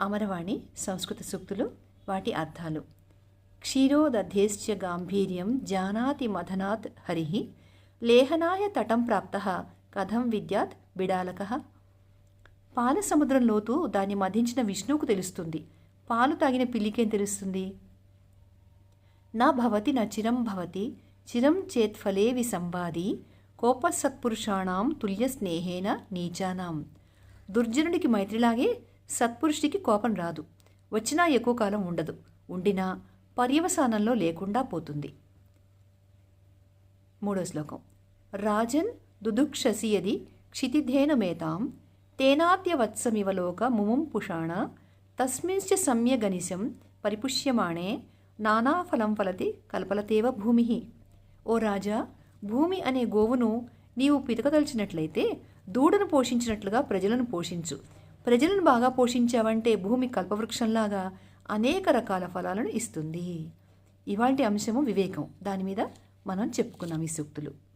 అమరవాణి సంస్కృత సూక్తులు వాటి అర్థాలు. క్షీరోదధేశ్చ గాంభీర్యం జానాతి మథనాత్ హరి లేహనాయ తటం ప్రాప్త కథం విద్యాత్ బిడాలక. పాల సముద్రం లోతు దాన్ని మధించిన విష్ణువుకు తెలుస్తుంది. పాలు తాగిన పిల్లికేం తెలుస్తుంది? నా భవతి నా చిరం భవతి చిరం చేత్ఫలే విసంవాది కోపసత్పురుషాణం తుల్య స్నేహేన నీచానాం. దుర్జనుడికి మైత్రిలాగే సత్పురుషుడికి కోపం రాదు. వచ్చినా ఎక్కువ కాలం ఉండదు. ఉండినా పర్యవసానంలో లేకుండా పోతుంది. మూడో శ్లోకం. రాజన్ దుదుక్షసియది క్షితిధేనుమేతాం తేనాద్యవత్సమివలోక ముముం పుషాణ తస్మింశ్చ సమ్యగనిశం పరిపుష్యమాణే నానాఫలం ఫలతి కల్పలతేవ భూమి. ఓ రాజా భూమి అనే గోవును నీవు పితకదలిచినట్లయితే దూడను పోషించినట్లుగా ప్రజలను పోషించు. ప్రజలను బాగా పోషించావంటే భూమి కల్పవృక్షంలాగా అనేక రకాల ఫలాలను ఇస్తుంది. ఇవాంటి అంశము వివేకం. దాని మీద మనం చెప్పుకున్నాం ఈ సూక్తులు.